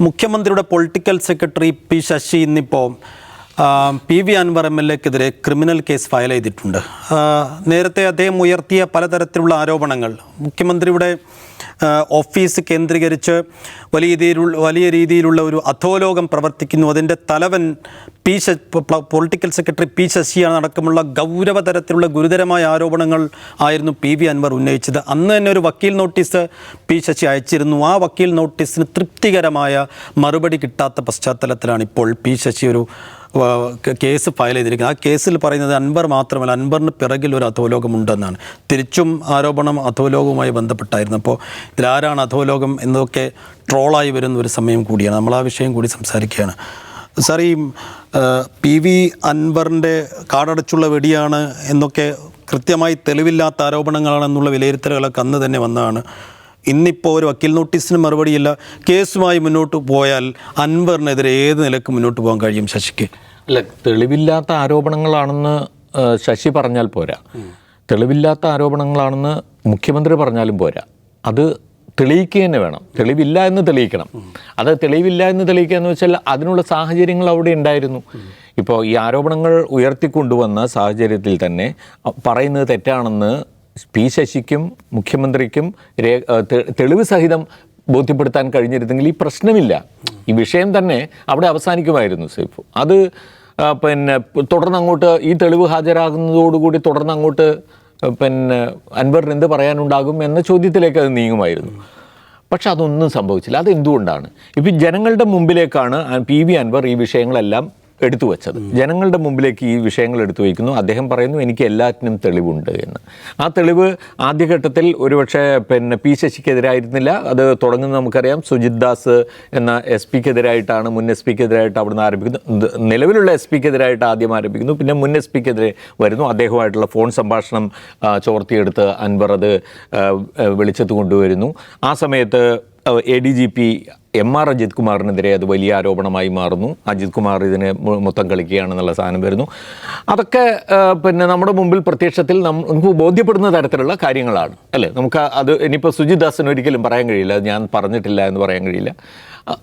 മുഖ്യമന്ത്രിയുടെ political secretary P Sasi ഇന്നിപ്പോൾ P V Anvar M L എക്കെതിരെ criminal case file ചെയ്തിട്ടുണ്ട്. നേരത്തെ അദ്ദേഹം ഉയർത്തിയ പലതരത്തിലുള്ള ആരോപണങ്ങൾ. മുഖ്യമന്ത്രിയുടെ ഓഫീസ് കേന്ദ്രീകരിച്ച് വലിയ രീതിയിലുള്ള വലിയ രീതിയിലുള്ള ഒരു അധോലോകം പ്രവർത്തിക്കുന്നു. അതിന്റെ തലവൻ പി പൊളിറ്റിക്കൽ സെക്രട്ടറി പി ശശിയാണ്. അടക്കമുള്ള ഗൗരവതരത്തിലുള്ള ഗുരുതരമായ ആരോപണങ്ങൾ ആയിരുന്നു പി വി അൻവർ ഉന്നയിച്ചത്. അന്ന് തന്നെ ഒരു വക്കീൽ നോട്ടീസ് പി ശശി അയച്ചിരുന്നു. ആ വക്കീൽ നോട്ടീസിന് തൃപ്തികരമായ മറുപടി കിട്ടാത്ത പശ്ചാത്തലത്തിലാണ് ഇപ്പോൾ പി ശശി ഒരു കേസ് ഫയൽ ചെയ്തിരിക്കുന്നത്. ആ കേസിൽ പറയുന്നത് അൻവർ മാത്രമല്ല അൻവറിന് പിറകിൽ ഒരു അധോലോകമുണ്ടെന്നാണ്. തിരിച്ചും ആരോപണം അധോലോകവുമായി ബന്ധപ്പെട്ടായിരുന്നു. അപ്പോൾ ഇതിലാരാണ് അധോലോകം എന്നതൊക്കെ ട്രോളായി വരുന്ന ഒരു സമയം കൂടിയാണ്. നമ്മൾ ആ വിഷയം കൂടി സംസാരിക്കുകയാണ്. സാർ ഈ പി വി അൻവറിന്റെ കാടടച്ചുള്ള വെടിയാണ് എന്നൊക്കെ കൃത്യമായി തെളിവില്ലാത്ത ആരോപണങ്ങളാണെന്നുള്ള വിലയിരുത്തലുകളൊക്കെ അന്ന് തന്നെ വന്നതാണ്. ഇന്നിപ്പോൾ ഒരു വക്കീൽ നോട്ടീസിന് മറുപടിയില്ല. കേസുമായി മുന്നോട്ട് പോയാൽ അൻവറിനെതിരെ ഏത് നിലയ്ക്ക് മുന്നോട്ട് പോകാൻ കഴിയും ശശിക്ക്? അല്ല തെളിവില്ലാത്ത ആരോപണങ്ങളാണെന്ന് ശശി പറഞ്ഞാൽ പോരാ. തെളിവില്ലാത്ത ആരോപണങ്ങളാണെന്ന് മുഖ്യമന്ത്രി പറഞ്ഞാലും പോരാ. അത് തെളിയിക്കുക തന്നെ വേണം. തെളിവില്ല എന്ന് തെളിയിക്കണം. അത് തെളിവില്ല എന്ന് തെളിയിക്കുക എന്ന് വെച്ചാൽ അതിനുള്ള സാഹചര്യങ്ങൾ അവിടെ ഉണ്ടായിരുന്നു. ഇപ്പോൾ ഈ ആരോപണങ്ങൾ ഉയർത്തിക്കൊണ്ടുവന്ന സാഹചര്യത്തിൽ തന്നെ പറയുന്നത് തെറ്റാണെന്ന് പി ശശിക്കും മുഖ്യമന്ത്രിക്കും രേ തെളിവ് സഹിതം ബോധ്യപ്പെടുത്താൻ കഴിഞ്ഞിരുന്നെങ്കിൽ ഈ പ്രശ്നമില്ല. ഈ വിഷയം തന്നെ അവിടെ അവസാനിക്കുമായിരുന്നു സേഫ് അത് പിന്നെ തുടർന്ന് അങ്ങോട്ട് ഈ തെളിവ് ഹാജരാകുന്നതോടുകൂടി തുടർന്ന് അങ്ങോട്ട് പിന്നെ അൻവറിന് എന്ത് പറയാനുണ്ടാകും എന്ന ചോദ്യത്തിലേക്ക് അത് നീങ്ങുമായിരുന്നു. പക്ഷെ അതൊന്നും സംഭവിച്ചില്ല. അതെന്തുകൊണ്ടാണ്? ഇപ്പം ജനങ്ങളുടെ മുമ്പിലേക്കാണ് പി വി അൻവർ ഈ വിഷയങ്ങളെല്ലാം എടുത്തു വച്ചത്. ജനങ്ങളുടെ മുമ്പിലേക്ക് ഈ വിഷയങ്ങൾ എടുത്തു വയ്ക്കുന്നു. അദ്ദേഹം പറയുന്നു എനിക്ക് എല്ലാറ്റിനും തെളിവുണ്ട് എന്ന്. ആ തെളിവ് ആദ്യഘട്ടത്തിൽ ഒരുപക്ഷെ പിന്നെ പി ശശിക്കെതിരായിരുന്നില്ല. അത് തുടങ്ങുന്നത് നമുക്കറിയാം. സുജിത് ദാസ് എന്ന എസ് പിക്കെതിരായിട്ടാണ് മുൻ എസ് പിക്കെതിരായിട്ട് അവിടുന്ന് ആരംഭിക്കുന്നു. നിലവിലുള്ള എസ് പിക്കെതിരായിട്ട് ആദ്യം ആരംഭിക്കുന്നു. പിന്നെ മുൻ എസ് പിക്കെതിരെ വരുന്നു. അദ്ദേഹമായിട്ടുള്ള ഫോൺ സംഭാഷണം ചോർത്തിയെടുത്ത് അൻവർ അത് വെളിച്ചത്ത് കൊണ്ടുവരുന്നു. ആ സമയത്ത് A D G P M R Ajith കുമാറിനെതിരെ അത് വലിയ ആരോപണമായി മാറുന്നു. അജിത് കുമാർ ഇതിനെ മൊത്തം കളിക്കുകയാണെന്നുള്ള സാധനം വരുന്നു. അതൊക്കെ പിന്നെ നമ്മുടെ മുമ്പിൽ പ്രത്യക്ഷത്തിൽ നമുക്ക് ബോധ്യപ്പെടുന്ന തരത്തിലുള്ള കാര്യങ്ങളാണ്. അല്ലേ? നമുക്ക് അത് ഇനിയിപ്പോൾ സുജിത് ദാസിന് ഒരിക്കലും പറയാൻ കഴിയില്ല. ഞാൻ പറഞ്ഞിട്ടില്ല എന്ന് പറയാൻ കഴിയില്ല.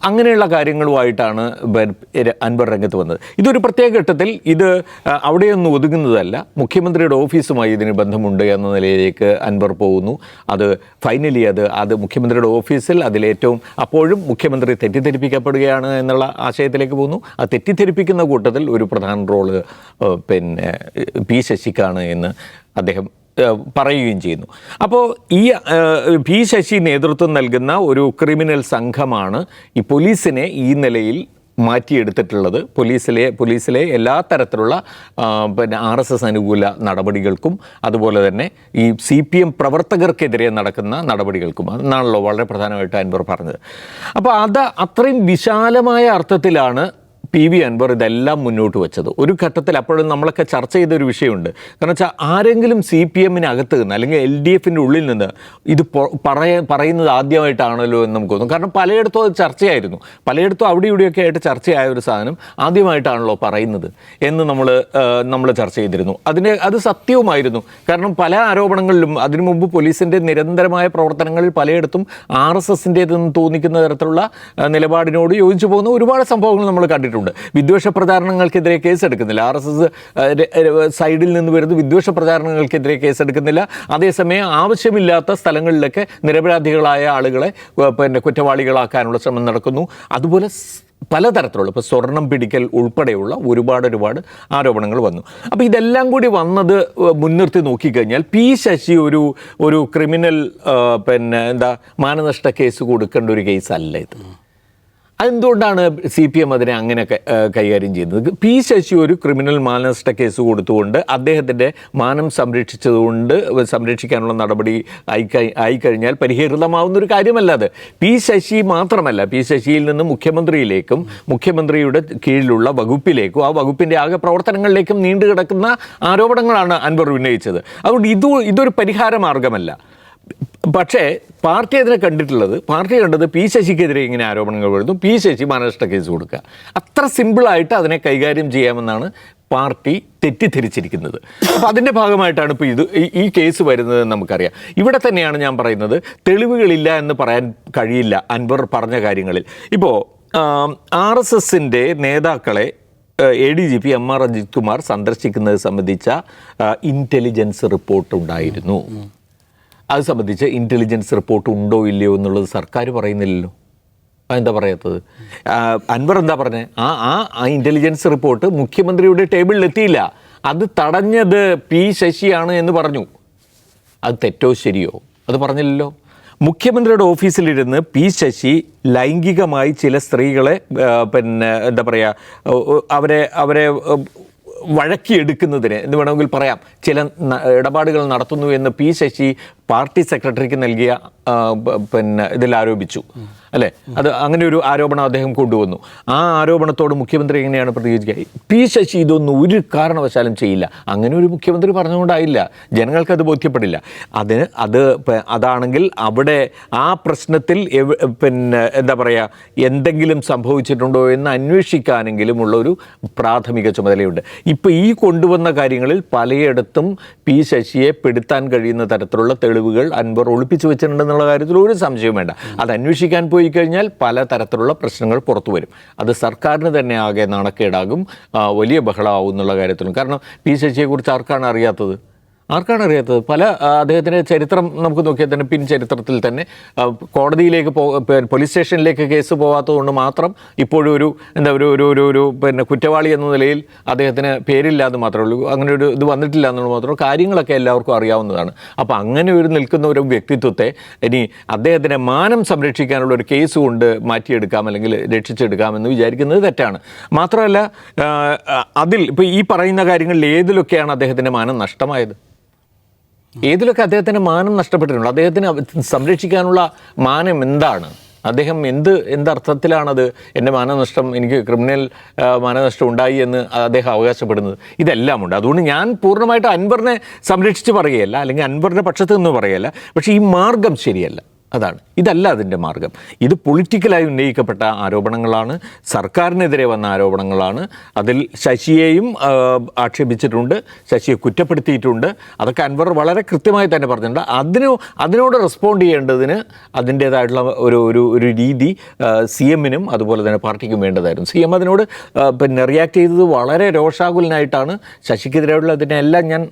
അങ്ങനെയുള്ള കാര്യങ്ങളുമായിട്ടാണ് അൻവർ രംഗത്ത് വന്നത്. ഇതൊരു പ്രത്യേക ഘട്ടത്തിൽ ഇത് അവിടെയൊന്നും ഒതുങ്ങുന്നതല്ല. മുഖ്യമന്ത്രിയുടെ ഓഫീസുമായി ഇതിന് ബന്ധമുണ്ട് എന്ന നിലയിലേക്ക് അൻവർ പോകുന്നു. അത് ഫൈനലി അത് അത് മുഖ്യമന്ത്രിയുടെ ഓഫീസിൽ അതിലേറ്റവും അപ്പോഴും മുഖ്യമന്ത്രി തെറ്റിദ്ധരിപ്പിക്കപ്പെടുകയാണ് എന്നുള്ള ആശയത്തിലേക്ക് പോകുന്നു. ആ തെറ്റിദ്ധരിപ്പിക്കുന്ന കൂട്ടത്തിൽ ഒരു പ്രധാന റോൾ പിന്നെ പി ശശിക്കാണ് എന്ന് അദ്ദേഹം പറയുകയും ചെയ്യുന്നു. അപ്പോൾ ഈ പി ശശി നേതൃത്വം നൽകുന്ന ഒരു ക്രിമിനൽ സംഘമാണ് ഈ പോലീസിനെ ഈ നിലയിൽ മാറ്റിയെടുത്തിട്ടുള്ളത്. പോലീസിലെ പോലീസിലെ എല്ലാ തരത്തിലുള്ള പിന്നെ ആർ എസ് എസ് അനുകൂല നടപടികൾക്കും അതുപോലെ തന്നെ ഈ സി പി എം പ്രവർത്തകർക്കെതിരെ നടക്കുന്ന നടപടികൾക്കും. അതെന്നാണല്ലോ വളരെ പ്രധാനമായിട്ട് അൻവർ പറഞ്ഞത്. അപ്പോൾ അത് അത്രയും വിശാലമായ അർത്ഥത്തിലാണ് പി വി അൻവർ ഇതെല്ലാം മുന്നോട്ട് വെച്ചത്. ഒരു ഘട്ടത്തിൽ അപ്പോഴും നമ്മളൊക്കെ ചർച്ച ചെയ്ത ഒരു വിഷയമുണ്ട്. കാരണം വെച്ചാൽ ആരെങ്കിലും സി പി എമ്മിനകത്ത് നിന്ന് അല്ലെങ്കിൽ എൽ ഡി എഫിന്റെ ഉള്ളിൽ നിന്ന് ഇത് പറയ പറയുന്നത് ആദ്യമായിട്ടാണല്ലോ എന്ന് നമുക്ക് തോന്നും. കാരണം പലയിടത്തും അത് ചർച്ചയായിരുന്നു. പലയിടത്തും അവിടെ ഇവിടെയൊക്കെ ആയിട്ട് ചർച്ചയായ ഒരു സാധനം ആദ്യമായിട്ടാണല്ലോ പറയുന്നത് എന്ന് നമ്മൾ നമ്മൾ ചർച്ച ചെയ്തിരുന്നു. അതിന് അത് സത്യവുമായിരുന്നു. കാരണം പല ആരോപണങ്ങളിലും അതിനു മുമ്പ് പോലീസിന്റെ നിരന്തരമായ പ്രവർത്തനങ്ങളിൽ പലയിടത്തും ആർ എസ് എസിന്റേതെന്ന് തോന്നിക്കുന്ന തരത്തിലുള്ള നിലപാടിനോട് യോജിച്ചു പോകുന്ന ഒരുപാട് സംഭവങ്ങൾ നമ്മൾ കണ്ടിട്ടുണ്ട്. വിദ്വേഷ പ്രചാരണങ്ങൾക്കെതിരെ കേസെടുക്കുന്നില്ല ആർ എസ് എസ് സൈഡിൽ നിന്ന് വരുന്ന വിദ്വേഷ പ്രചാരണങ്ങൾക്കെതിരെ കേസെടുക്കുന്നില്ല അതേസമയം ആവശ്യമില്ലാത്ത സ്ഥലങ്ങളിലൊക്കെ നിരപരാധികളായ ആളുകളെ പിന്നെ കുറ്റവാളികളാക്കാനുള്ള ശ്രമം നടക്കുന്നു. അതുപോലെ പലതരത്തിലുള്ള ഇപ്പോൾ സ്വർണം പിടിക്കൽ ഉൾപ്പെടെയുള്ള ഒരുപാട് ഒരുപാട് ആരോപണങ്ങൾ വന്നു. അപ്പോൾ ഇതെല്ലാം കൂടി വന്നത് മുൻനിർത്തി നോക്കിക്കഴിഞ്ഞാൽ പി ശശി ഒരു ഒരു ക്രിമിനൽ പിന്നെ എന്താ മാനനഷ്ട കേസ് കൊടുക്കേണ്ട ഒരു കേസല്ല ഇത്. അതെന്തുകൊണ്ടാണ് സി പി എം അതിനെ അങ്ങനെ കൈകാര്യം ചെയ്യുന്നത്? പി ശശി ഒരു ക്രിമിനൽ മാനനഷ്ട കേസ് കൊടുത്തുകൊണ്ട് അദ്ദേഹത്തിന്റെ മാനം സംരക്ഷിച്ചതുകൊണ്ട് സംരക്ഷിക്കാനുള്ള നടപടി ആയി ആയിക്കഴിഞ്ഞാൽ പരിഹരിതമാവുന്ന ഒരു കാര്യമല്ല അത്. പി ശശി മാത്രമല്ല പി ശശിയിൽ നിന്ന് മുഖ്യമന്ത്രിയിലേക്കും മുഖ്യമന്ത്രിയുടെ കീഴിലുള്ള വകുപ്പിലേക്കും ആ വകുപ്പിന്റെ ആകെ പ്രവർത്തനങ്ങളിലേക്കും നീണ്ടു കിടക്കുന്ന ആരോപണങ്ങളാണ് അൻവർ ഉന്നയിച്ചത്. അതുകൊണ്ട് ഇത് ഇതൊരു പരിഹാര മാർഗമല്ല. പക്ഷേ പാർട്ടി അതിനെ കണ്ടിട്ടുള്ളത് പാർട്ടി കണ്ടത് പി ശശിക്കെതിരെ ഇങ്ങനെ ആരോപണങ്ങൾ വരുന്നു പി ശശി മാനനഷ്ട കേസ് കൊടുക്കുക. അത്ര സിമ്പിളായിട്ട് അതിനെ കൈകാര്യം ചെയ്യാമെന്നാണ് പാർട്ടി തെറ്റിദ്ധരിച്ചിരിക്കുന്നത്. അപ്പോൾ അതിന്റെ ഭാഗമായിട്ടാണ് ഇപ്പോൾ ഇത് ഈ കേസ് വരുന്നത് നമുക്കറിയാം. ഇവിടെ തന്നെയാണ് ഞാൻ പറയുന്നത് തെളിവുകളില്ല എന്ന് പറയാൻ കഴിയില്ല അൻവർ പറഞ്ഞ കാര്യങ്ങളിൽ. ഇപ്പോൾ ആർ എസ് എസിന്റെ നേതാക്കളെ A D G P M R Ajith Kumar സന്ദർശിക്കുന്നത് സംബന്ധിച്ച ഇന്റലിജൻസ് റിപ്പോർട്ട് ഉണ്ടായിരുന്നു. അത് സംബന്ധിച്ച് ഇന്റലിജൻസ് റിപ്പോർട്ട് ഉണ്ടോ ഇല്ലയോ എന്നുള്ളത് സർക്കാർ പറയുന്നില്ലല്ലോ. എന്താ പറയാത്തത്? അൻവർ എന്താ പറഞ്ഞത് ആ ആ ഇന്റലിജൻസ് റിപ്പോർട്ട് മുഖ്യമന്ത്രിയുടെ ടേബിളിൽ എത്തിയില്ല അത് തടഞ്ഞത് പി ശശിയാണ് എന്ന് പറഞ്ഞു. അത് തെറ്റോ ശരിയോ? അത് പറഞ്ഞില്ലല്ലോ. മുഖ്യമന്ത്രിയുടെ ഓഫീസിലിരുന്ന് പി ശശി ലൈംഗികമായി ചില സ്ത്രീകളെ പിന്നെ എന്താ പറയുക അവരെ അവരെ വഴക്കിയെടുക്കുന്നതിന് എന്ന് വേണമെങ്കിൽ പറയാം. ചില ഇടപാടുകൾ നടത്തുന്നു എന്ന് പി ശശി പാർട്ടി സെക്രട്ടറിക്ക് നൽകിയ പിന്നെ ഇതിൽ ആരോപിച്ചു. അല്ലേ? അത് അങ്ങനെ ഒരു ആരോപണം അദ്ദേഹം കൊണ്ടുവന്നു. ആ ആരോപണത്തോട് മുഖ്യമന്ത്രി എങ്ങനെയാണ് പ്രതികരിക്കുക? പി ശശി ഇതൊന്നും ഒരു കാരണവശാലും ചെയ്യില്ല. അങ്ങനെ ഒരു മുഖ്യമന്ത്രി പറഞ്ഞുകൊണ്ടായില്ല. ജനങ്ങൾക്ക് അത് ബോധ്യപ്പെടില്ല. അതിന് അത് അതാണെങ്കിൽ അവിടെ ആ പ്രശ്നത്തിൽ പിന്നെ എന്താ പറയുക എന്തെങ്കിലും സംഭവിച്ചിട്ടുണ്ടോ എന്ന് അന്വേഷിക്കാനെങ്കിലും ഉള്ള ഒരു പ്രാഥമിക ചുമതലയുണ്ട്. ഇപ്പോൾ ഈ കൊണ്ടുവന്ന കാര്യങ്ങളിൽ പലയിടത്തും പി ശശിയെ പെടുത്താൻ കഴിയുന്ന തരത്തിലുള്ള തെളിവുകൾ അൻവർ ഒളിപ്പിച്ചു വെച്ചിട്ടുണ്ടെന്നുള്ള കാര്യത്തിൽ ഒരു സംശയവും വേണ്ട. അത് അന്വേഷിക്കാൻ പോയി കഴിഞ്ഞാൽ പല തരത്തിലുള്ള പ്രശ്നങ്ങൾ പുറത്തു വരും. അത് സർക്കാരിന് തന്നെ ആകെ നാണക്കേടാകും വലിയ ബഹളമാവും എന്നുള്ള കാര്യത്തിലും. കാരണം പി ശശിയെക്കുറിച്ച് ആർക്കാണ് അറിയാത്തത്? ആർക്കാണ് അറിയാത്തത് പല അദ്ദേഹത്തിന്റെ ചരിത്രം നമുക്ക് നോക്കിയാൽ തന്നെ പിൻ ചരിത്രത്തിൽ തന്നെ കോടതിയിലേക്ക് പോ പോലീസ് സ്റ്റേഷനിലേക്ക് കേസ് പോകാത്തതുകൊണ്ട് മാത്രം ഇപ്പോഴും ഒരു എന്താ ഒരു ഒരു ഒരു ഒരു പിന്നെ കുറ്റവാളി എന്ന നിലയിൽ അദ്ദേഹത്തിന് പേരില്ലാതെ മാത്രമേ ഉള്ളൂ. അങ്ങനെ ഒരു ഇത് വന്നിട്ടില്ല എന്നുള്ളത് മാത്രമേ കാര്യങ്ങളൊക്കെ എല്ലാവർക്കും അറിയാവുന്നതാണ്. അപ്പോൾ അങ്ങനെ ഒരു നിൽക്കുന്ന ഒരു വ്യക്തിത്വത്തെ ഇനി അദ്ദേഹത്തിന്റെ മാനം സംരക്ഷിക്കാനുള്ള ഒരു കേസ് കൊണ്ട് മാറ്റിയെടുക്കാം അല്ലെങ്കിൽ രക്ഷിച്ചെടുക്കാമെന്ന് വിചാരിക്കുന്നത് തെറ്റാണ്. മാത്രമല്ല അതിൽ ഇപ്പോൾ ഈ പറയുന്ന കാര്യങ്ങളിൽ ഏതിലൊക്കെയാണ് അദ്ദേഹത്തിന്റെ മാനം നഷ്ടമായത്? ഏതിലൊക്കെ അദ്ദേഹത്തിന് മാനം നഷ്ടപ്പെട്ടിട്ടുണ്ട്? അദ്ദേഹത്തിന് സംരക്ഷിക്കാനുള്ള മാനം എന്താണ്? അദ്ദേഹം എന്ത് എന്തർത്ഥത്തിലാണത് എന്റെ മാനനഷ്ടം എനിക്ക് ക്രിമിനൽ മാനനഷ്ടം ഉണ്ടായി എന്ന് അദ്ദേഹം അവകാശപ്പെടുന്നത്? ഇതെല്ലാം ഉണ്ട്. അതുകൊണ്ട് ഞാൻ പൂർണമായിട്ട് അൻവറിനെ സംരക്ഷിച്ച് പറയുകയല്ല അല്ലെങ്കിൽ അൻവറിന്റെ പക്ഷത്ത് നിന്ന് പറയുകയല്ല. പക്ഷേ ഈ മാർഗം ശരിയല്ല. അതാണ്. ഇതല്ല അതിന്റെ മാർഗം. ഇത് പൊളിറ്റിക്കലായി ഉന്നയിക്കപ്പെട്ട ആരോപണങ്ങളാണ്. സർക്കാരിനെതിരെ വന്ന ആരോപണങ്ങളാണ്. അതിൽ ശശിയെയും ആക്ഷേപിച്ചിട്ടുണ്ട്. ശശിയെ കുറ്റപ്പെടുത്തിയിട്ടുണ്ട്. അതൊക്കെ അൻവർ വളരെ കൃത്യമായി തന്നെ പറഞ്ഞിട്ടുണ്ട്. അതിന് അതിനോട് റെസ്പോണ്ട് ചെയ്യേണ്ടതിന് അതിന്റേതായിട്ടുള്ള ഒരു ഒരു ഒരു രീതി സി എമ്മിനും അതുപോലെ തന്നെ പാർട്ടിക്കും വേണ്ടതായിരുന്നു. സി എം അതിനോട് പിന്നെ റിയാക്ട് ചെയ്തത് വളരെ രോഷാകുലനായിട്ടാണ്. ശശിക്കെതിരെയുള്ള അതിനെല്ലാം ഞാൻ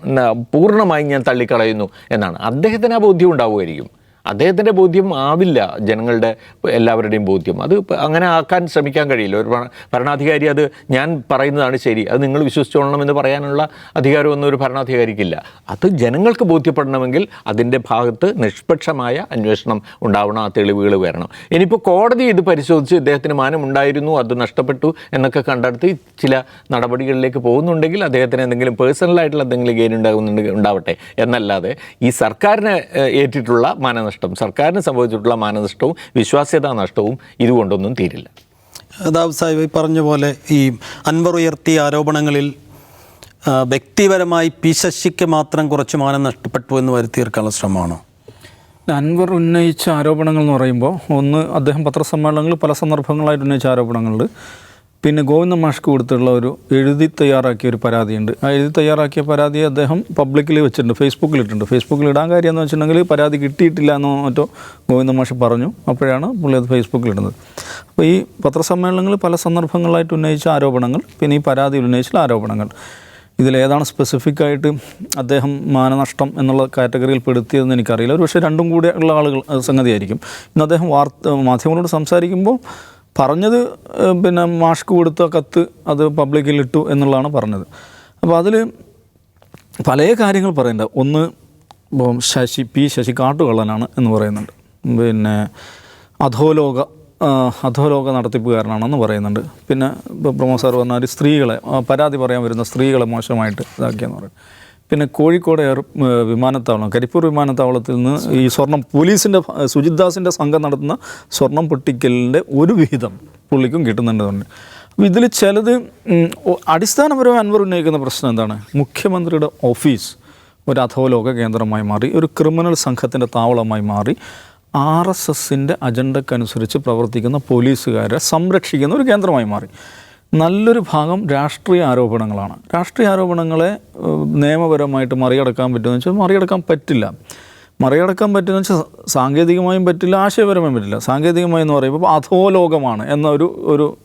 പൂർണമായും ഞാൻ തള്ളിക്കളയുന്നു എന്നാണ്. അദ്ദേഹത്തിന് ആ ബോധ്യം ഉണ്ടാവുമായിരിക്കും. അദ്ദേഹത്തിന്റെ ബോധ്യം ആവില്ല ജനങ്ങളുടെ എല്ലാവരുടെയും ബോധ്യം. അത് അങ്ങനെ ആക്കാൻ ശ്രമിക്കാൻ കഴിയില്ല. ഒരു ഭരണാധികാരി അത് ഞാൻ പറയുന്നതാണ് ശരി. അത് നിങ്ങൾ വിശ്വസിച്ചോളണം എന്ന് പറയാനുള്ള അധികാരമൊന്നും ഒരു ഭരണാധികാരിക്കില്ല. അത് ജനങ്ങൾക്ക് ബോധ്യപ്പെടണമെങ്കിൽ അതിന്റെ ഭാഗത്ത് നിഷ്പക്ഷമായ അന്വേഷണം ഉണ്ടാവണം ആ തെളിവുകൾ വരണം. ഇനിയിപ്പോൾ കോടതി ഇത് പരിശോധിച്ച് ഇദ്ദേഹത്തിന് മാനമുണ്ടായിരുന്നു അത് നഷ്ടപ്പെട്ടു എന്നൊക്കെ കണ്ടെടുത്ത് ചില നടപടികളിലേക്ക് പോകുന്നുണ്ടെങ്കിൽ അദ്ദേഹത്തിന് എന്തെങ്കിലും പേഴ്സണലായിട്ടുള്ള എന്തെങ്കിലും ഗെയിൻ ഉണ്ടാകുന്നുണ്ടെങ്കിൽ ഉണ്ടാവട്ടെ. എന്നല്ലാതെ ഈ സർക്കാരിനെ ഏറ്റിട്ടുള്ള മാനനഷ്ടം സർക്കാരിന് സംഭവിച്ചിട്ടുള്ള മാനനഷ്ടവും വിശ്വാസ്യതാ നഷ്ടവും ഇതുകൊണ്ടൊന്നും തീരില്ല. ദാവ് സാഹിബ് ഈ പറഞ്ഞ പോലെ ഈ അൻവർ ഉയർത്തിയ ആരോപണങ്ങളിൽ വ്യക്തിപരമായി പി ശശിക്ക് മാത്രം കുറച്ച് മാനം നഷ്ടപ്പെട്ടു എന്ന് വരുത്തി തീർക്കാനുള്ള ശ്രമമാണോ അൻവർ ഉന്നയിച്ച ആരോപണങ്ങൾ എന്ന് പറയുമ്പോൾ ഒന്ന് അദ്ദേഹം പത്രസമ്മേളനങ്ങളിൽ പല സന്ദർഭങ്ങളായിട്ട് ഉന്നയിച്ച ആരോപണങ്ങളുണ്ട്. പിന്നെ ഗോവിന്ദ മാഷ്ക്ക് കൊടുത്തുള്ള ഒരു എഴുതി തയ്യാറാക്കിയ ഒരു പരാതിയുണ്ട്. ആ എഴുതി തയ്യാറാക്കിയ പരാതി അദ്ദേഹം പബ്ലിക്കിൽ വെച്ചിട്ടുണ്ട് ഫേസ്ബുക്കിൽ ഇട്ടിട്ടുണ്ട്. ഫേസ്ബുക്കിൽ ഇടാൻ കാര്യം എന്ന് വെച്ചിട്ടുണ്ടെങ്കിൽ പരാതി കിട്ടിയിട്ടില്ല എന്നോ മറ്റോ ഗോവിന്ദ മാഷ് പറഞ്ഞു. അപ്പോഴാണ് പുള്ളി അത് ഫേസ്ബുക്കിൽ ഇടുന്നത്. അപ്പോൾ ഈ പത്രസമ്മേളനങ്ങളിൽ പല സന്ദർഭങ്ങളായിട്ട് ഉന്നയിച്ച ആരോപണങ്ങൾ പിന്നെ ഈ പരാതി ഉന്നയിച്ച ആരോപണങ്ങൾ. ഇതിലേതാണ് സ്പെസിഫിക് ആയിട്ട് അദ്ദേഹം മാനനഷ്ടം എന്നുള്ള കാറ്റഗറിയിൽ പെടുത്തിയതെന്ന് എനിക്കറിയില്ല. ഒരു പക്ഷേ രണ്ടും കൂടെ ഉള്ള ആളുകൾ സംഗതിയായിരിക്കും. ഇന്ന് അദ്ദേഹം വാർത്ത മാധ്യമങ്ങളോട് സംസാരിക്കുമ്പോൾ പറഞ്ഞത് പിന്നെ മാസ്ക് കൊടുത്ത കത്ത് അത് പബ്ലിക്കിൽ ഇട്ടു എന്നുള്ളതാണ് പറഞ്ഞത്. അപ്പോൾ അതിൽ പല കാര്യങ്ങൾ പറയണ്ട. ഒന്ന് ഇപ്പം ശശി പി ശശി കാട്ടുകള്ളനാണ് എന്ന് പറയുന്നുണ്ട്. പിന്നെ അധോലോക അധോലോക നടത്തിപ്പുകാരനാണെന്ന് പറയുന്നുണ്ട്. പിന്നെ ഇപ്പോൾ പ്രമോദ് സാർ സ്ത്രീകളെ പരാതി പറയാൻ വരുന്ന സ്ത്രീകളെ മോശമായിട്ട് ഇതാക്കിയെന്ന് പറയും പിന്നെ കോഴിക്കോട് എയർ വിമാനത്താവളം കരിപ്പൂർ വിമാനത്താവളത്തിൽ നിന്ന് ഈ സ്വർണം പോലീസിന്റെ സുജിത് ദാസിന്റെ സംഘം നടത്തുന്ന സ്വർണം പൊട്ടിക്കലിന്റെ ഒരു വിഹിതം പുള്ളിക്കും കിട്ടുന്നുണ്ടെന്നുണ്ട് അപ്പോൾ ഇതിൽ ചിലത് അടിസ്ഥാനപരമായി അൻവർ ഉന്നയിക്കുന്ന പ്രശ്നം എന്താണ്? മുഖ്യമന്ത്രിയുടെ ഓഫീസ് ഒരു അധോലോക കേന്ദ്രമായി മാറി ഒരു ക്രിമിനൽ സംഘത്തിന്റെ താവളമായി മാറി ആർ എസ് എസിന്റെ അജണ്ടക്കനുസരിച്ച് പ്രവർത്തിക്കുന്ന പോലീസുകാരെ സംരക്ഷിക്കുന്ന ഒരു കേന്ദ്രമായി മാറി. നല്ലൊരു ഭാഗം രാഷ്ട്രീയ ആരോപണങ്ങളാണ്. രാഷ്ട്രീയ ആരോപണങ്ങളെ നിയമപരമായിട്ട് മറികടക്കാൻ പറ്റുമെന്ന് വെച്ചാൽ മറികടക്കാൻ പറ്റില്ല. മറികടക്കാൻ പറ്റുമെന്ന് വെച്ചാൽ സാങ്കേതികമായും പറ്റില്ല ആശയപരമായും പറ്റില്ല. സാങ്കേതികമായി എന്ന് പറയുമ്പോൾ അധോലോകമാണ് എന്ന ഒരു ഒരു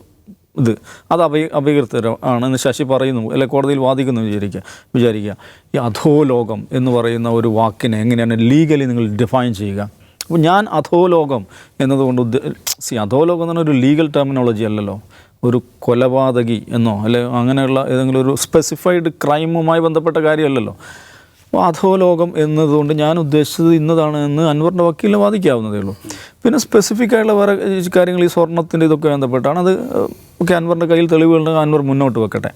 ഇത്. അത് അപ അപകീർത്തരം ആണെന്ന് ശശി പറയുന്നു അല്ലെ കോടതിയിൽ വാദിക്കുന്നു വിചാരിക്കുക വിചാരിക്കുക. ഈ അധോലോകം എന്ന് പറയുന്ന ഒരു വാക്കിനെ എങ്ങനെയാണ് ലീഗലി നിങ്ങൾ ഡിഫൈൻ ചെയ്യുക? അപ്പോൾ ഞാൻ അധോലോകം എന്നതുകൊണ്ട് സി അധോലോകം എന്ന് പറഞ്ഞാൽ ഒരു ലീഗൽ ടെർമിനോളജി അല്ലല്ലോ. ഒരു കൊലപാതകി എന്നോ അല്ലെ അങ്ങനെയുള്ള ഏതെങ്കിലും ഒരു സ്പെസിഫൈഡ് ക്രൈമുമായി ബന്ധപ്പെട്ട കാര്യമല്ലല്ലോ. അധോലോകം എന്നതുകൊണ്ട് ഞാൻ ഉദ്ദേശിച്ചത് ഇന്നതാണ് എന്ന് അൻവറിന്റെ വക്കീലിന് വാദിക്കാവുന്നതേ ഉള്ളൂ. പിന്നെ സ്പെസിഫിക് ആയിട്ടുള്ള വേറെ കാര്യങ്ങൾ ഈ സ്വർണത്തിന്റെ ഇതൊക്കെ ബന്ധപ്പെട്ടാണ്. അത് ഒക്കെ അൻവറിന്റെ കയ്യിൽ തെളിവുകളുണ്ടെങ്കിൽ അൻവർ മുന്നോട്ട് വെക്കട്ടെ.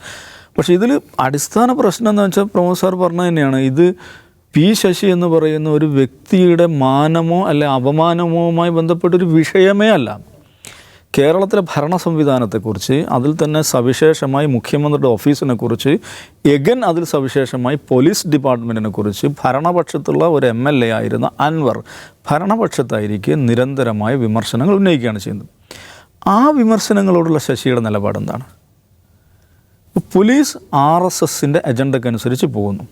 പക്ഷേ ഇതിൽ അടിസ്ഥാന പ്രശ്നം എന്ന് വെച്ചാൽ പ്രമോദ് സാർ പറഞ്ഞത് തന്നെയാണ്. ഇത് പി ശശി എന്ന് പറയുന്ന ഒരു വ്യക്തിയുടെ മാനമോ അല്ലെ അപമാനമോവുമായി ബന്ധപ്പെട്ടൊരു വിഷയമേ അല്ല. കേരളത്തിലെ ഭരണ സംവിധാനത്തെക്കുറിച്ച് അതിൽ തന്നെ സവിശേഷമായി മുഖ്യമന്ത്രിയുടെ ഓഫീസിനെ കുറിച്ച് എഗൻ അതിൽ സവിശേഷമായി പോലീസ് ഡിപ്പാർട്ട്മെന്റിനെ കുറിച്ച് ഭരണപക്ഷത്തുള്ള ഒരു എം എൽ എ ആയിരുന്ന അൻവർ ഭരണപക്ഷത്തായിരിക്കെ നിരന്തരമായ വിമർശനങ്ങൾ ഉന്നയിക്കുകയാണ് ചെയ്യുന്നത്. ആ വിമർശനങ്ങളോടുള്ള ശശിയുടെ നിലപാട് എന്താണ്? പോലീസ് ആർ എസ് എസിന്റെ അജണ്ടക്കനുസരിച്ച് പോകുന്നു.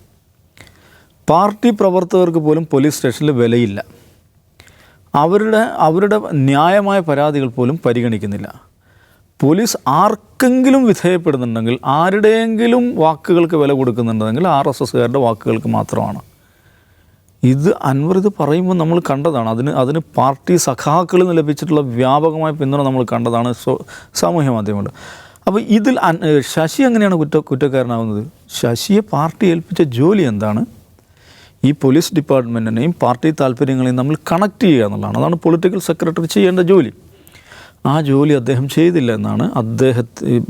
പാർട്ടി പ്രവർത്തകർക്ക് പോലും പോലീസ് സ്റ്റേഷനിൽ വിലയില്ല. അവരുടെ അവരുടെ ന്യായമായ പരാതികൾ പോലും പരിഗണിക്കുന്നില്ല. പോലീസ് ആർക്കെങ്കിലും വിധേയപ്പെടുന്നുണ്ടെങ്കിൽ ആരുടെയെങ്കിലും വാക്കുകൾക്ക് വില കൊടുക്കുന്നുണ്ടെങ്കിൽ ആർ എസ് എസ്സുകാരുടെ വാക്കുകൾക്ക് മാത്രമാണ്. ഇത് അൻവർ ഇത് പറയുമ്പോൾ നമ്മൾ കണ്ടതാണ്. അതിന് അതിന് പാർട്ടി സഖാക്കളിൽ നിന്ന് ലഭിച്ചിട്ടുള്ള വ്യാപകമായ പിന്തുണ നമ്മൾ കണ്ടതാണ് സാമൂഹ്യ മാധ്യമങ്ങൾ അപ്പോൾ ഇതിൽ ശശി എങ്ങനെയാണ് കുറ്റ കുറ്റക്കാരനാവുന്നത്? ശശിയെ പാർട്ടി ഏൽപ്പിച്ച ജോലി എന്താണ്? ഈ പോലീസ് ഡിപ്പാർട്ട്മെന്റിനെയും പാർട്ടി താല്പര്യങ്ങളെയും നമ്മൾ കണക്ട് ചെയ്യുക എന്നുള്ളതാണ്. അതാണ് പൊളിറ്റിക്കൽ സെക്രട്ടറി ചെയ്യേണ്ട ജോലി. ആ ജോലി അദ്ദേഹം ചെയ്തില്ല എന്നാണ് അദ്ദേഹത്തെ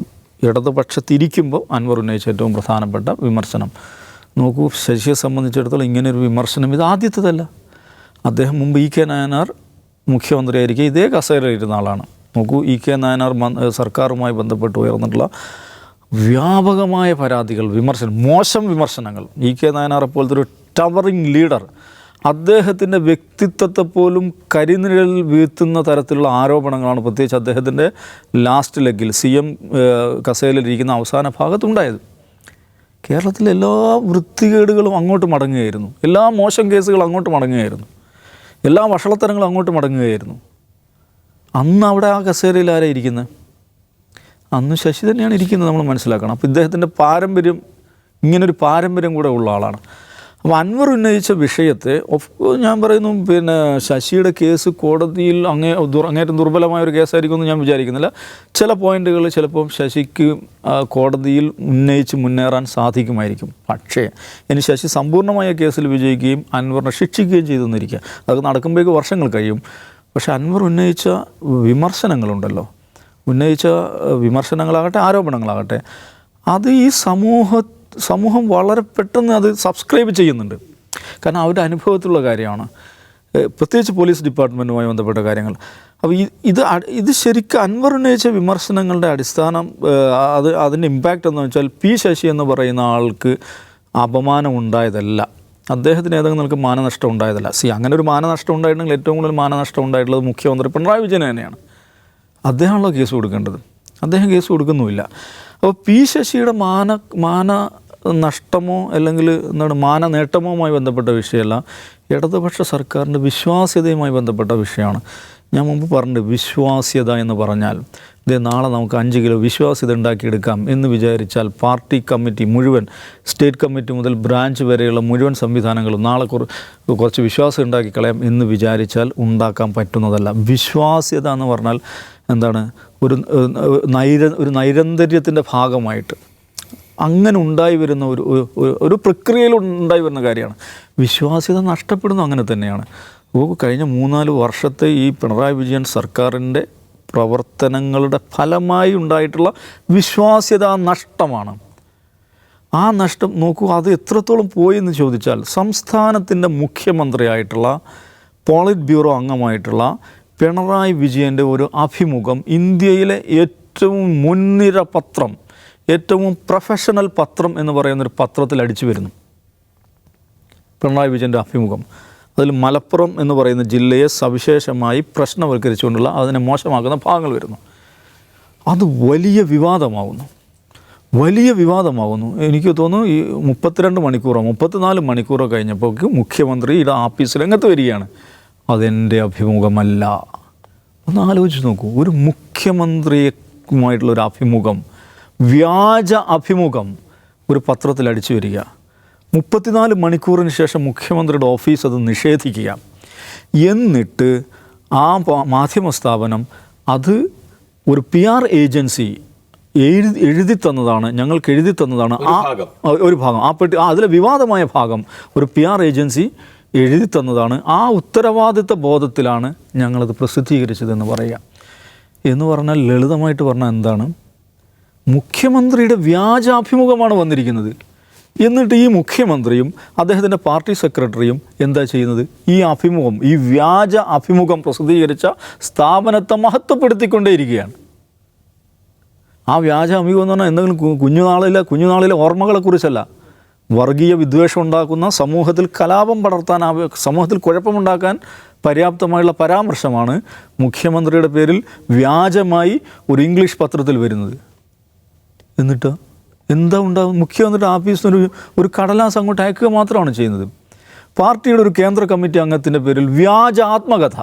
ഇടതുപക്ഷത്തിരിക്കുമ്പോൾ അൻവർ ഉന്നയിച്ച ഏറ്റവും പ്രധാനപ്പെട്ട വിമർശനം. നോക്കൂ ശശിയെ സംബന്ധിച്ചിടത്തോളം ഇങ്ങനെ ഒരു വിമർശനം ഇത് ആദ്യത്തേതല്ല. അദ്ദേഹം മുമ്പ് ഇ കെ നായനാർ മുഖ്യമന്ത്രിയായിരിക്കും ഇതേ കസേരയിരുന്ന ആളാണ്. നോക്കൂ ഇ കെ നായനാർ സർക്കാരുമായി ബന്ധപ്പെട്ട് ഉയർന്നിട്ടുള്ള വ്യാപകമായ പരാതികൾ വിമർശനം മോശം വിമർശനങ്ങൾ. ഇ കെ നായനാറെ പോലത്തെ ഒരു ടവറിങ് ലീഡർ. അദ്ദേഹത്തിന്റെ വ്യക്തിത്വത്തെ പോലും കരിനിഴൽ വീഴ്ത്തുന്ന തരത്തിലുള്ള ആരോപണങ്ങളാണ് പ്രത്യേകിച്ച് അദ്ദേഹത്തിന്റെ ലാസ്റ്റ് ലെഗിൽ സി എം കസേലിരിക്കുന്ന അവസാന ഭാഗത്തുണ്ടായത്. കേരളത്തിലെ എല്ലാ വൃത്തികേടുകളും അങ്ങോട്ട് മടങ്ങുകയായിരുന്നു. എല്ലാ മോശം കേസുകളും അങ്ങോട്ട് മടങ്ങുകയായിരുന്നു. എല്ലാ വഷളത്തരങ്ങളും അങ്ങോട്ട് മടങ്ങുകയായിരുന്നു. അന്ന് അവിടെ ആ കസേരയിൽ ആരാ ഇരിക്കുന്നത് അന്ന് ശശി തന്നെയാണ് ഇരിക്കുന്നത് നമ്മൾ മനസ്സിലാക്കണം. അപ്പോൾ ഇദ്ദേഹത്തിന്റെ പാരമ്പര്യം ഇങ്ങനൊരു പാരമ്പര്യം കൂടെ ഉള്ള ആളാണ്. അപ്പോൾ അൻവർ ഉന്നയിച്ച വിഷയത്തെ ഓഫ് ഞാൻ പറയുന്നു പിന്നെ ശശിയുടെ കേസ് കോടതിയിൽ അങ്ങേ അങ്ങേറ്റം ദുർബലമായ ഒരു കേസായിരിക്കുമെന്ന് ഞാൻ വിചാരിക്കുന്നില്ല. ചില പോയിന്റുകൾ ചിലപ്പം ശശിക്ക് കോടതിയിൽ ഉന്നയിച്ച് മുന്നേറാൻ സാധിക്കുമായിരിക്കും. പക്ഷേ ഇനി ശശി സമ്പൂർണമായ കേസിൽ വിജയിക്കുകയും അൻവറിനെ ശിക്ഷിക്കുകയും ചെയ്തെന്നിരിക്കുക അതൊക്കെ നടക്കുമ്പോഴേക്ക് വർഷങ്ങൾ കഴിയും. പക്ഷേ അൻവർ ഉന്നയിച്ച വിമർശനങ്ങളുണ്ടല്ലോ. ഉന്നയിച്ച വിമർശനങ്ങളാകട്ടെ ആരോപണങ്ങളാകട്ടെ. അത് ഈ സമൂഹ സമൂഹം വളരെ പെട്ടെന്ന് അത് സബ്സ്ക്രൈബ് ചെയ്യുന്നുണ്ട്. കാരണം അവരുടെ അനുഭവത്തിലുള്ള കാര്യമാണ്. പ്രത്യേകിച്ച് പോലീസ് ഡിപ്പാർട്ട്മെന്റുമായി ബന്ധപ്പെട്ട കാര്യങ്ങൾ. അപ്പോൾ ഈ ഇത് ഇത് ശരിക്കും അൻവർ ഉന്നയിച്ച വിമർശനങ്ങളുടെ അടിസ്ഥാനം അത് അതിന്റെ ഇമ്പാക്റ്റ് എന്ന് വെച്ചാൽ പി ശശി എന്ന് പറയുന്ന ആൾക്ക് അപമാനം ഉണ്ടായതല്ല. അദ്ദേഹത്തിന് ഏതെങ്കിലും നിനക്ക് മാനനഷ്ടം ഉണ്ടായതല്ല. സി അങ്ങനെ ഒരു മാനനഷ്ടം ഉണ്ടായിട്ടുണ്ടെങ്കിൽ ഏറ്റവും കൂടുതൽ മാനനഷ്ടം ഉണ്ടായിട്ടുള്ളത് മുഖ്യമന്ത്രി പിണറായി വിജയൻ തന്നെയാണ്. അദ്ദേഹമാണല്ലോ കേസ് കൊടുക്കേണ്ടത്. അദ്ദേഹം കേസ് കൊടുക്കുന്നുമില്ല. അപ്പോൾ പി ശശിയുടെ മാന മാന നഷ്ടമോ അല്ലെങ്കിൽ എന്താണ് മാന നേട്ടമോമായി ബന്ധപ്പെട്ട വിഷയമല്ല ഇടതുപക്ഷ സർക്കാരിന്റെ വിശ്വാസ്യതയുമായി ബന്ധപ്പെട്ട വിഷയമാണ്. ഞാൻ മുമ്പ് പറഞ്ഞു വിശ്വാസ്യത എന്ന് പറഞ്ഞാൽ ഇതേ നാളെ നമുക്ക് അഞ്ച് കിലോ വിശ്വാസ്യത ഉണ്ടാക്കിയെടുക്കാം എന്ന് വിചാരിച്ചാൽ പാർട്ടി കമ്മിറ്റി മുഴുവൻ സ്റ്റേറ്റ് കമ്മിറ്റി മുതൽ ബ്രാഞ്ച് വരെയുള്ള മുഴുവൻ സംവിധാനങ്ങളും നാളെ കുറ കുറച്ച് വിശ്വാസം ഉണ്ടാക്കി കളയാം എന്ന് വിചാരിച്ചാൽ ഉണ്ടാക്കാൻ പറ്റുന്നതല്ല. വിശ്വാസ്യത എന്ന് പറഞ്ഞാൽ എന്താണ് ഒരു നൈര ഒരു നൈരന്തര്യത്തിന്റെ ഭാഗമായിട്ട് അങ്ങനെ ഉണ്ടായി വരുന്ന ഒരു ഒരു- പ്രക്രിയയിൽ ഉണ്ടായി വരുന്ന കാര്യമാണ്. വിശ്വാസ്യത നഷ്ടപ്പെടുന്നു അങ്ങനെ തന്നെയാണ്. അപ്പോൾ കഴിഞ്ഞ മൂന്നാൽ വർഷത്തെ ഈ പിണറായി വിജയൻ സർക്കാരിന്റെ പ്രവർത്തനങ്ങളുടെ ഫലമായി ഉണ്ടായിട്ടുള്ള വിശ്വാസ്യത നഷ്ടമാണ്. ആ നഷ്ടം നോക്കൂ അത് എത്രത്തോളം പോയി എന്ന് ചോദിച്ചാൽ സംസ്ഥാനത്തിന്റെ മുഖ്യമന്ത്രിയായിട്ടുള്ള പോളിറ്റ് ബ്യൂറോ അംഗമായിട്ടുള്ള പിണറായി വിജയന്റെ ഒരു അഭിമുഖം ഇന്ത്യയിലെ ഏറ്റവും മുൻനിര പത്രം ഏറ്റവും പ്രൊഫഷണൽ പത്രം എന്ന് പറയുന്നൊരു പത്രത്തിൽ അടിച്ചു വരുന്നു. പിണറായി വിജയന്റെ അഭിമുഖം. അതിൽ മലപ്പുറം എന്ന് പറയുന്ന ജില്ലയെ സവിശേഷമായി പ്രശ്നവൽക്കരിച്ചുകൊണ്ടുള്ള അതിനെ മോശമാക്കുന്ന ഭാഗങ്ങൾ വരുന്നു. അത് വലിയ വിവാദമാകുന്നു വലിയ വിവാദമാകുന്നു എനിക്ക് തോന്നുന്നു ഈ മുപ്പത്തിരണ്ട് മണിക്കൂറോ മുപ്പത്തിനാല് മണിക്കൂറോ കഴിഞ്ഞപ്പോൾ മുഖ്യമന്ത്രി മുഖ്യമന്ത്രിയുടെ ആഫീസ് രംഗത്ത് വരികയാണ്. അതെന്റെ അഭിമുഖമല്ല. ഒന്ന് ആലോചിച്ച് നോക്കൂ. ഒരു മുഖ്യമന്ത്രിയുമായിട്ടുള്ള ഒരു അഭിമുഖം വ്യാജ അഭിമുഖം ഒരു പത്രത്തിൽ അടിച്ചു വരിക. മുപ്പത്തിനാല് മണിക്കൂറിന് ശേഷം മുഖ്യമന്ത്രിയുടെ ഓഫീസ് അത് നിഷേധിക്കുക. എന്നിട്ട് ആ മാധ്യമ സ്ഥാപനം അത് ഒരു പി ആർ ഏജൻസി എഴുതി എഴുതി തന്നതാണ് ഞങ്ങൾക്ക് എഴുതി തന്നതാണ്. ആ ഒരു ഭാഗം. ആ പെട്ടി അതിലെ വിവാദമായ ഭാഗം ഒരു പി ആർ ഏജൻസി എഴുതി തന്നതാണ് ആ ഉത്തരവാദിത്ത ബോധത്തിലാണ് ഞങ്ങളത് പ്രസിദ്ധീകരിച്ചതെന്ന് പറയാം എന്ന് പറഞ്ഞാൽ ലളിതമായിട്ട് പറഞ്ഞാൽ എന്താണ്? മുഖ്യമന്ത്രിയുടെ വ്യാജാഭിമുഖമാണ് വന്നിരിക്കുന്നത്. എന്നിട്ട് ഈ മുഖ്യമന്ത്രിയും അദ്ദേഹത്തിന്റെ പാർട്ടി സെക്രട്ടറിയും എന്താ ചെയ്യുന്നത്? ഈ അഭിമുഖം ഈ വ്യാജ അഭിമുഖം പ്രസിദ്ധീകരിച്ച സ്ഥാപനത്തെ മഹത്വപ്പെടുത്തിക്കൊണ്ടേയിരിക്കുകയാണ്. ആ വ്യാജ അഭിമുഖം എന്ന് പറഞ്ഞാൽ എന്തെങ്കിലും കുഞ്ഞുനാളിലെ കുഞ്ഞുനാളിലെ ഓർമ്മകളെക്കുറിച്ചല്ല വർഗീയ വിദ്വേഷം ഉണ്ടാക്കുന്ന സമൂഹത്തിൽ കലാപം പടർത്താൻ സമൂഹത്തിൽ കുഴപ്പമുണ്ടാക്കാൻ പര്യാപ്തമായുള്ള പരാമർശമാണ് മുഖ്യമന്ത്രിയുടെ പേരിൽ വ്യാജമായി ഒരു ഇംഗ്ലീഷ് പത്രത്തിൽ വരുന്നത്. എന്നിട്ട് എന്താ ഉണ്ടാകും മുഖ്യമന്ത്രിയുടെ ആഫീസിൽ ഒരു ഒരു കടലാസ് അങ്ങോട്ട് അയക്കുക മാത്രമാണ് ചെയ്യുന്നത്. പാർട്ടിയുടെ ഒരു കേന്ദ്ര കമ്മിറ്റി അംഗത്തിന്റെ പേരിൽ വ്യാജ ആത്മകഥ.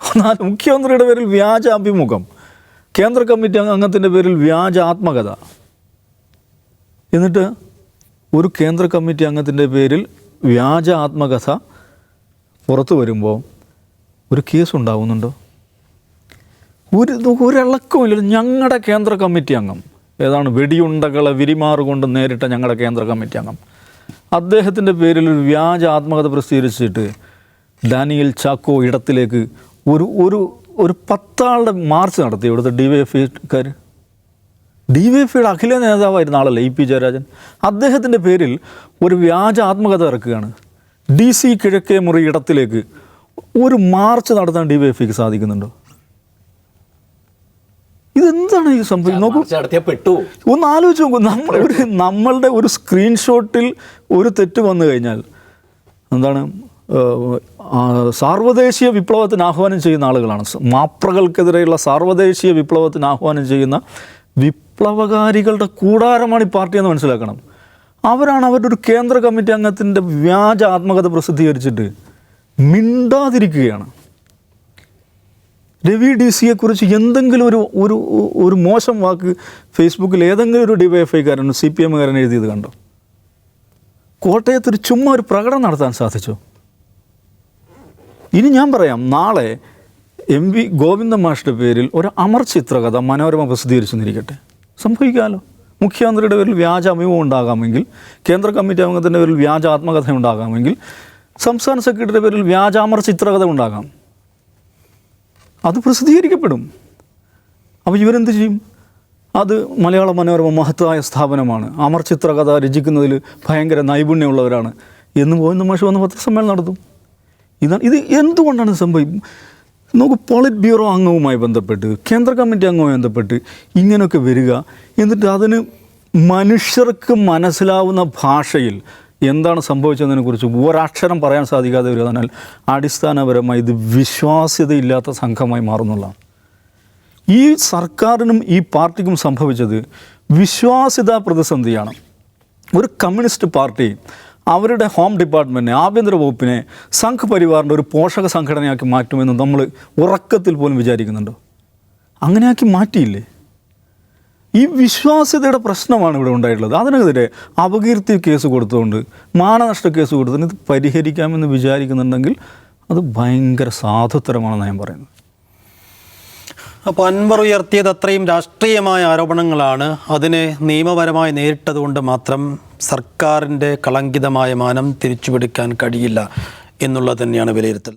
എന്നാൽ മുഖ്യമന്ത്രിയുടെ പേരിൽ വ്യാജ അഭിമുഖം. കേന്ദ്ര കമ്മിറ്റി അംഗത്തിന്റെ പേരിൽ വ്യാജ ആത്മകഥ. എന്നിട്ട് ഒരു കേന്ദ്ര കമ്മിറ്റി അംഗത്തിന്റെ പേരിൽ വ്യാജ ആത്മകഥ പുറത്തു വരുമ്പോൾ ഒരു കേസ് ഉണ്ടാവുന്നുണ്ടോ? ഒരു ഒരിളക്കമില്ല ഞങ്ങളുടെ കേന്ദ്ര കമ്മിറ്റി അംഗം. ഏതാണ്? വെടിയുണ്ടകളെ വിരിമാറുകൊണ്ട് നേരിട്ട ഞങ്ങളുടെ കേന്ദ്ര കമ്മിറ്റി അംഗം. അദ്ദേഹത്തിന്റെ പേരിൽ ഒരു വ്യാജ ആത്മകഥ പ്രസിദ്ധീകരിച്ചിട്ട് ഡാനിയൽ ചാക്കോ ഇടത്തിലേക്ക് ഒരു ഒരു ഒരു പത്താളുടെ മാർച്ച് നടത്തി. ഇവിടുത്തെ D Y F D Y F ഐയുടെ അഖില നേതാവായിരുന്ന ആളല്ലേ ഇ പി ജയരാജൻ? അദ്ദേഹത്തിന്റെ പേരിൽ ഒരു വ്യാജ ആത്മകഥ ഇറക്കുകയാണ്. ഡി സി കിഴക്കേ മുറി ഇടത്തിലേക്ക് ഒരു മാർച്ച് നടത്താൻ ഡി വൈ എഫ് ഐക്ക് സാധിക്കുന്നുണ്ടോ? ഇതെന്താണ് ഈ സംഭവം? നോക്കൂ. പെട്ടു. ഒന്ന് ആലോചിച്ച് നോക്കൂ. നമ്മൾ ഒരു നമ്മളുടെ ഒരു സ്ക്രീൻഷോട്ടിൽ ഒരു തെറ്റ് വന്നു കഴിഞ്ഞാൽ എന്താണ് സാർവദേശീയ വിപ്ലവത്തിന് ആഹ്വാനം ചെയ്യുന്ന ആളുകളാണ്. മാപ്രകൾക്കെതിരെയുള്ള സാർവദേശീയ വിപ്ലവത്തിന് ആഹ്വാനം ചെയ്യുന്ന വിപ്ലവകാരികളുടെ കൂടാരമാണ് ഈ പാർട്ടി എന്ന് മനസ്സിലാക്കണം. അവരാണ് അവരുടെ ഒരു കേന്ദ്ര കമ്മിറ്റി അംഗത്തിന്റെ വ്യാജ ആത്മകഥ പ്രസിദ്ധീകരിച്ചിട്ട് മിണ്ടാതിരിക്കുകയാണ്. രവി ഡി സിയെ കുറിച്ച് എന്തെങ്കിലും ഒരു ഒരു ഒരു മോശം വാക്ക് ഫേസ്ബുക്കിൽ ഏതെങ്കിലും ഒരു ഡിവൈഎഫ്ഐക്കാരൻ സി പി എമ്മുകാരൻ എഴുതിയത് കണ്ടോ? കോട്ടയത്ത് ഒരു ചുമ്മാ ഒരു പ്രകടനം നടത്താൻ സാധിച്ചോ? ഇനി ഞാൻ പറയാം നാളെ എം വി ഗോവിന്ദ മാഷിന്റെ പേരിൽ ഒരു അമർ ചിത്രകഥ മനോരമ പ്രസിദ്ധീകരിച്ചെന്നിരിക്കട്ടെ സംഭവിക്കാമല്ലോ മുഖ്യമന്ത്രിയുടെ പേരിൽ വ്യാജ അഭിമുഖം ഉണ്ടാകാമെങ്കിൽ കേന്ദ്ര കമ്മിറ്റി അംഗത്തിന്റെ പേരിൽ വ്യാജ ആത്മകഥ ഉണ്ടാകാമെങ്കിൽ സംസ്ഥാന സെക്രട്ടറിയുടെ പേരിൽ വ്യാജാമർ ചിത്രകഥ ഉണ്ടാകാം. അത് പ്രസിദ്ധീകരിക്കപ്പെടും. അപ്പോൾ ഇവരെന്ത് ചെയ്യും? അത് മലയാള മനോരമ മഹത്തായ സ്ഥാപനമാണ്. അമർ ചിത്രകഥ രചിക്കുന്നതിൽ ഭയങ്കര നൈപുണ്യമുള്ളവരാണ്. എന്ന് പോയി മാഷ് വന്ന് പത്രസമ്മേളനം നടത്തും. ഇതാണ് ഇത് എന്തുകൊണ്ടാണ് സംഭവിക്കും നോക്കൂ പോളിറ്റ് ബ്യൂറോ അംഗവുമായി ബന്ധപ്പെട്ട് കേന്ദ്ര കമ്മിറ്റി അംഗവുമായി ബന്ധപ്പെട്ട് ഇങ്ങനെയൊക്കെ വരിക എന്നിട്ട് അതിന് മനുഷ്യർക്ക് മനസ്സിലാവുന്ന ഭാഷയിൽ എന്താണ് സംഭവിച്ചതിനെക്കുറിച്ച് ഒരക്ഷരം പറയാൻ സാധിക്കാതെ വരിക എന്നാൽ അടിസ്ഥാനപരമായി ഇത് വിശ്വാസ്യതയില്ലാത്ത സംഘമായി മാറുന്നുള്ളതാണ്. ഈ സർക്കാരിനും ഈ പാർട്ടിക്കും സംഭവിച്ചത് വിശ്വാസ്യതാ പ്രതിസന്ധിയാണ്. ഒരു കമ്മ്യൂണിസ്റ്റ് പാർട്ടി അവരുടെ ഹോം ഡിപ്പാർട്ട്മെന്റിനെ ആഭ്യന്തര വകുപ്പിനെ സംഘ് പരിവാറിന്റെ ഒരു പോഷക സംഘടനയാക്കി മാറ്റുമെന്ന് നമ്മൾ ഉറക്കത്തിൽ പോലും വിചാരിക്കുന്നുണ്ടോ? അങ്ങനെയാക്കി മാറ്റിയില്ലേ? ഈ വിശ്വാസ്യതയുടെ പ്രശ്നമാണ് ഇവിടെ ഉണ്ടായിട്ടുള്ളത്. അതിനെതിരെ അപകീർത്തി കേസ് കൊടുത്തുകൊണ്ട് മാനനഷ്ട കേസ് കൊടുത്തുകൊണ്ട് ഇത് പരിഹരിക്കാമെന്ന് വിചാരിക്കുന്നുണ്ടെങ്കിൽ അത് ഭയങ്കര സാധുത്തരമാണെന്ന് ഞാൻ പറയുന്നത്. അപ്പോൾ അൻവർ ഉയർത്തിയത് അത്രയും രാഷ്ട്രീയമായ ആരോപണങ്ങളാണ്. അതിനെ നിയമപരമായി നേരിട്ടതുകൊണ്ട് മാത്രം സർക്കാരിന്റെ കളങ്കിതമായ മാനം തിരിച്ചുപിടിക്കാൻ കഴിയില്ല എന്നുള്ളത് തന്നെയാണ് വിലയിരുത്തൽ.